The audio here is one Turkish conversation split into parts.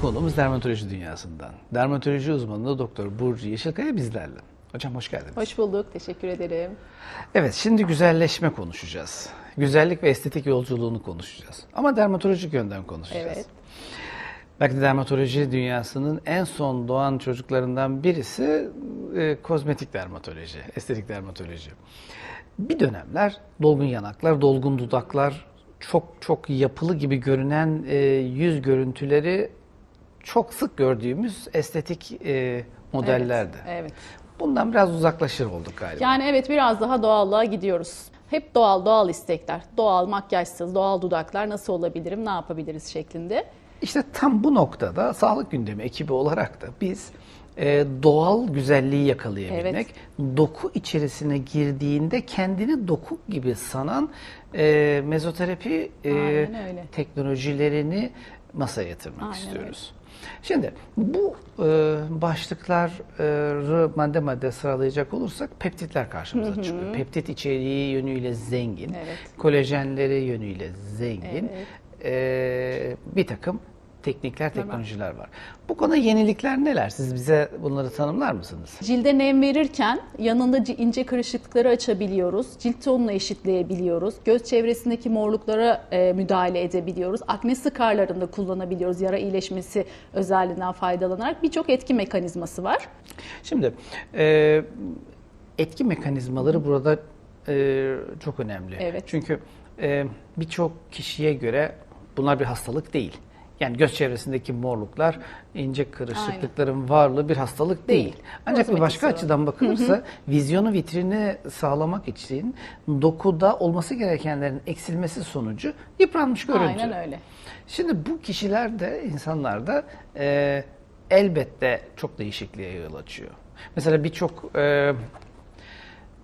Konuğumuz dermatoloji dünyasından. Dermatoloji uzmanı Doktor Burcu Yeşilkaya bizlerle. Hocam hoş geldiniz. Hoş bulduk, teşekkür ederim. Evet, şimdi güzelleşme konuşacağız. Güzellik ve estetik yolculuğunu konuşacağız. Ama dermatolojik yönden konuşacağız. Evet. Belki de dermatoloji dünyasının en son doğan çocuklarından birisi e, kozmetik dermatoloji, estetik dermatoloji. Bir dönemler dolgun yanaklar, dolgun dudaklar, çok çok yapılı gibi görünen e, yüz görüntüleri çok sık gördüğümüz estetik e, modellerdi. Evet, evet. Bundan biraz uzaklaşır olduk galiba. Yani evet biraz daha doğallığa gidiyoruz. Hep doğal, doğal istekler. Doğal makyajsız, doğal dudaklar nasıl olabilirim, ne yapabiliriz şeklinde. İşte tam bu noktada sağlık gündemi ekibi olarak da biz e, doğal güzelliği yakalayabilmek, doku içerisine girdiğinde kendini doku gibi sanan e, mezoterapi e, teknolojilerini masaya yatırmak Aynen istiyoruz. Şimdi bu e, başlıkları madde madde sıralayacak olursak peptitler karşımıza çıkıyor. Peptit içeriği yönüyle zengin, Evet. kolajenleri yönüyle zengin Evet. e, bir takım teknikler, teknolojiler var. Bu konuda yenilikler neler? Siz bize bunları tanımlar mısınız? Cilde nem verirken yanında ince kırışıklıkları açabiliyoruz. Cilt tonunu eşitleyebiliyoruz. Göz çevresindeki morluklara e, müdahale edebiliyoruz. Akne skarlarında kullanabiliyoruz. Yara iyileşmesi özelliğinden faydalanarak birçok etki mekanizması var. Şimdi e, etki mekanizmaları burada e, çok önemli. Evet. Çünkü e, birçok kişiye göre bunlar bir hastalık değil. Yani göz çevresindeki morluklar, ince kırışıklıkların varlığı bir hastalık değil. Değil. Ancak bir başka Kozmetik açıdan bakılırsa vizyonu vitrini sağlamak için dokuda olması gerekenlerin eksilmesi sonucu yıpranmış görüntü. Aynen öyle. Şimdi bu kişilerde, insanlarda e, elbette çok değişikliğe yol açıyor. Mesela birçok e,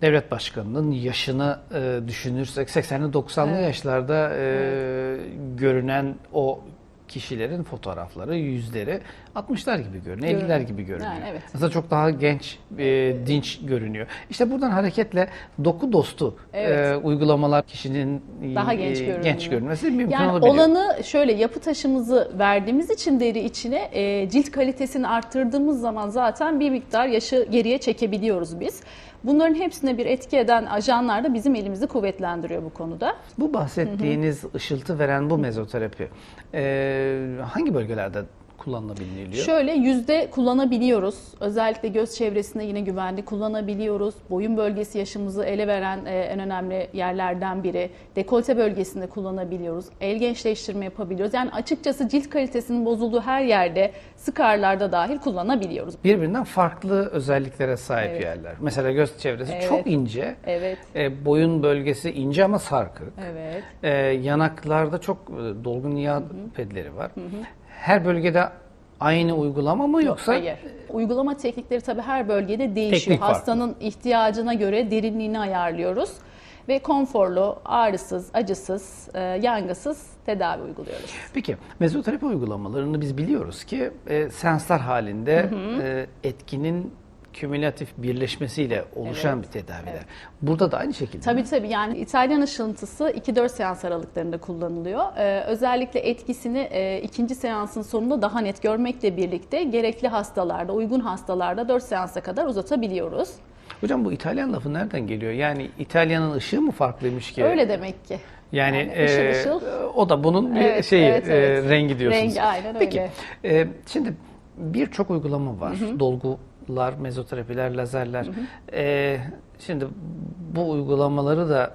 devlet başkanının yaşını e, düşünürsek 80'li 90'lı Evet. yaşlarda e, görünen o kişilerin fotoğrafları, yüzleri 60'lar gibi görünüyor, Görünüyor. 50'ler gibi görünüyor. Yani evet. Mesela çok daha genç, e, dinç görünüyor. İşte buradan hareketle doku dostu Evet. e, uygulamalar kişinin Daha genç e, görünüyor. genç görünmesi mümkün Yani olabiliyor. olanı şöyle yapı taşımızı verdiğimiz için deri içine e, cilt kalitesini arttırdığımız zaman zaten bir miktar yaşı geriye çekebiliyoruz biz. Bunların hepsine bir etki eden ajanlar da bizim elimizi kuvvetlendiriyor bu konuda. Bu bahsettiğiniz ışıltı veren bu mezoterapi e, hangi bölgelerde kullanılabiliyor? Şöyle yüzde kullanabiliyoruz. Özellikle göz çevresinde yine güvenli kullanabiliyoruz. Boyun bölgesi yaşımızı ele veren e, en önemli yerlerden biri. Dekolte bölgesinde kullanabiliyoruz. El gençleştirme yapabiliyoruz. Yani açıkçası cilt kalitesinin bozulduğu her yerde skarlarda dahil kullanabiliyoruz. Birbirinden farklı özelliklere sahip Evet. yerler. Mesela göz çevresi Evet. çok ince, Evet. e, boyun bölgesi ince ama sarkık. Evet. E, yanaklarda çok e, dolgun yağ pedleri var. Her bölgede aynı uygulama mı yoksa Hayır. Uygulama teknikleri tabii her bölgede değişiyor. Teknik farklı. Hastanın ihtiyacına göre derinliğini ayarlıyoruz ve konforlu, ağrısız, acısız, e, yangısız tedavi uyguluyoruz. Peki mezoterapi uygulamalarını biz biliyoruz ki e, seanslar halinde e, etkinin kümülatif birleşmesiyle oluşan bir tedaviler. Burada da aynı şekilde. Tabii tabii yani İtalyan ışıltısı 2-4 seans aralıklarında kullanılıyor. Ee, özellikle etkisini e, ikinci seansın sonunda daha net görmekle birlikte gerekli hastalarda, uygun hastalarda 4 seansa kadar uzatabiliyoruz. Hocam bu İtalyan lafı nereden geliyor? Yani İtalya'nın ışığı mı farklıymış ki? Öyle demek ki. Yani, Yani ışıl e, ışıl. o da bunun bir Evet, şeyi evet, evet. e, rengi diyorsunuz. Rengi, aynen Peki, öyle. e, şimdi birçok uygulama var. Dolgular, mezoterapiler, lazerler. E, şimdi bu uygulamaları da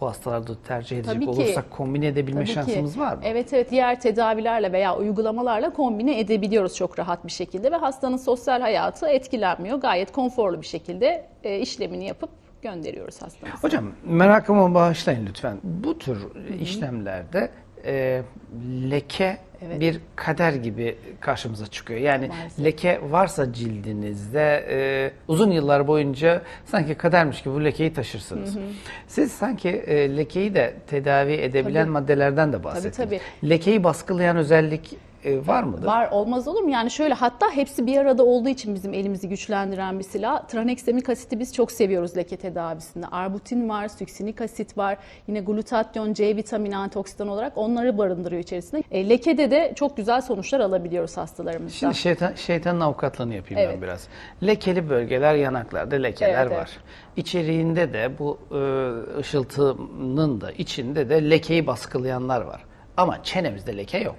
bu hastalarda tercih edecek Tabii ki. olursak kombine edebilme Tabii ki. şansımız var mı? Evet evet diğer tedavilerle veya uygulamalarla kombine edebiliyoruz çok rahat bir şekilde ve hastanın sosyal hayatı etkilenmiyor. Gayet konforlu bir şekilde e, işlemini yapıp gönderiyoruz hastamıza. Hocam merakımı bağışlayın lütfen. Bu tür işlemlerde e, leke Evet. bir kader gibi karşımıza çıkıyor. Yani Maalesef. leke varsa cildinizde e, uzun yıllar boyunca sanki kadermiş gibi bu lekeyi taşırsınız. Siz sanki e, lekeyi de tedavi edebilen Tabii. maddelerden de bahsettiniz. tabii. Lekeyi baskılayan özellik e, var mıdır? Var olmaz olur mu? Yani şöyle hatta hepsi bir arada olduğu için bizim elimizi güçlendiren bir silah. Tranexamik asiti biz çok seviyoruz leke tedavisinde. Arbutin var, süksinik asit var. Yine glutatyon, C vitamini, antioksidan olarak onları barındırıyor içerisinde. E, lekede de çok güzel sonuçlar alabiliyoruz hastalarımızda. Şimdi şeytan, şeytanın avukatlığını yapayım ben Evet. biraz. Lekeli bölgeler yanaklarda lekeler Evet, var. İçeriğinde de bu e, ışıltının da içinde de lekeyi baskılayanlar var. Ama çenemizde leke yok.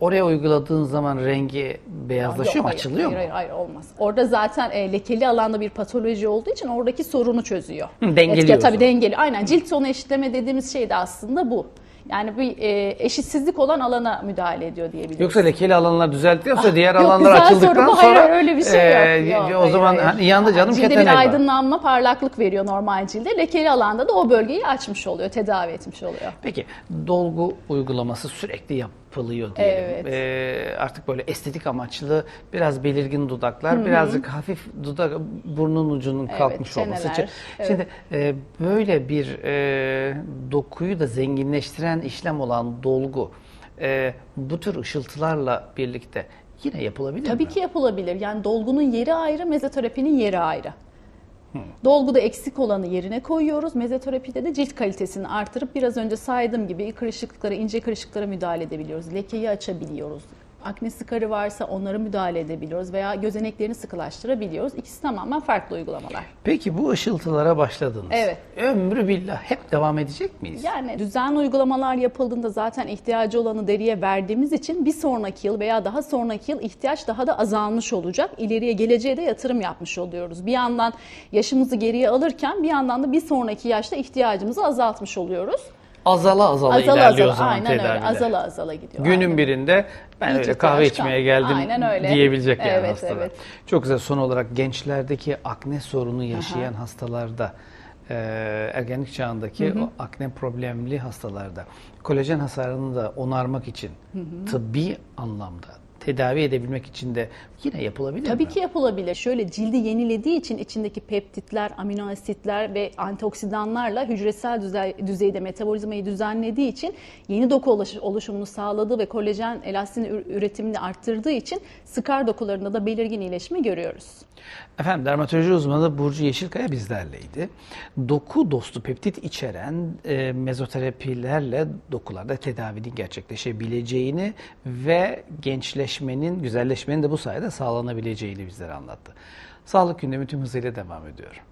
Oraya uyguladığın zaman rengi beyazlaşıyor Yok, mu, hayır, açılıyor hayır, mu? Hayır, hayır olmaz. Orada zaten e, lekeli alanda bir patoloji olduğu için oradaki sorunu çözüyor. Hı, dengeliyor Etki- Tabii dengeli. Aynen cilt tonu eşitleme dediğimiz şey de aslında bu. Yani bir e, eşitsizlik olan alana müdahale ediyor diyebiliriz. Yoksa lekeli alanlar düzelttikten sonra diğer Yok, alanlar güzel açıldıktan soru bu. sonra Hayır, öyle bir şey yok. e, Yok, o hayır, zaman hayır. hani yandı canım Cilde bir var. aydınlanma, parlaklık veriyor normal cilde. Lekeli alanda da o bölgeyi açmış oluyor, tedavi etmiş oluyor. Peki dolgu uygulaması sürekli yapılıyor diyelim. Evet. Ee, artık böyle estetik amaçlı biraz belirgin dudaklar, birazcık hafif dudak burnun ucunun Evet, kalkmış olması çeneler, için. evet. Şimdi e, böyle bir e, dokuyu da zenginleştiren işlem olan dolgu e, bu tür ışıltılarla birlikte yine yapılabilir Tabii mi? ki yapılabilir. Yani dolgunun yeri ayrı, mezoterapinin yeri ayrı. Dolguda eksik olanı yerine koyuyoruz. Mezoterapide de cilt kalitesini artırıp biraz önce saydığım gibi kırışıklıklara, ince kırışıklara müdahale edebiliyoruz. Lekeyi açabiliyoruz. Akne sıkarı varsa onlara müdahale edebiliyoruz veya gözeneklerini sıkılaştırabiliyoruz. İkisi tamamen farklı uygulamalar. Peki bu ışıltılara başladınız. Evet. Ömrü billah hep devam edecek miyiz? Yani düzenli uygulamalar yapıldığında zaten ihtiyacı olanı deriye verdiğimiz için bir sonraki yıl veya daha sonraki yıl ihtiyaç daha da azalmış olacak. İleriye geleceğe de yatırım yapmış oluyoruz. Bir yandan yaşımızı geriye alırken bir yandan da bir sonraki yaşta ihtiyacımızı azaltmış oluyoruz. Azala azala, Azala ilerliyor o azala zaman aynen öyle tedaviler. azala azala gidiyor. Günün aynen. birinde ben Hiç öyle kahve kalmadı. içmeye geldim Aynen öyle. diyebilecek yani Evet, hastalar. evet. Çok güzel son olarak gençlerdeki akne sorunu yaşayan hastalarda e, ergenlik çağındaki o akne problemli hastalarda kolajen hasarını da onarmak için tıbbi anlamda tedavi edebilmek için de yine yapılabilir Tabii mi? ki yapılabilir. Şöyle cildi yenilediği için içindeki peptitler, amino asitler ve antioksidanlarla hücresel düzey, düzeyde metabolizmayı düzenlediği için yeni doku oluş- oluşumunu sağladığı ve kolajen elastin ür- üretimini arttırdığı için skar dokularında da belirgin iyileşme görüyoruz. Efendim dermatoloji uzmanı Burcu Yeşilkaya bizlerleydi. Doku dostu peptit içeren e, mezoterapilerle dokularda tedavinin gerçekleşebileceğini ve gençleşmenin, güzelleşmenin de bu sayede sağlanabileceğini bizlere anlattı. Sağlık gündemi tüm hızıyla devam ediyor.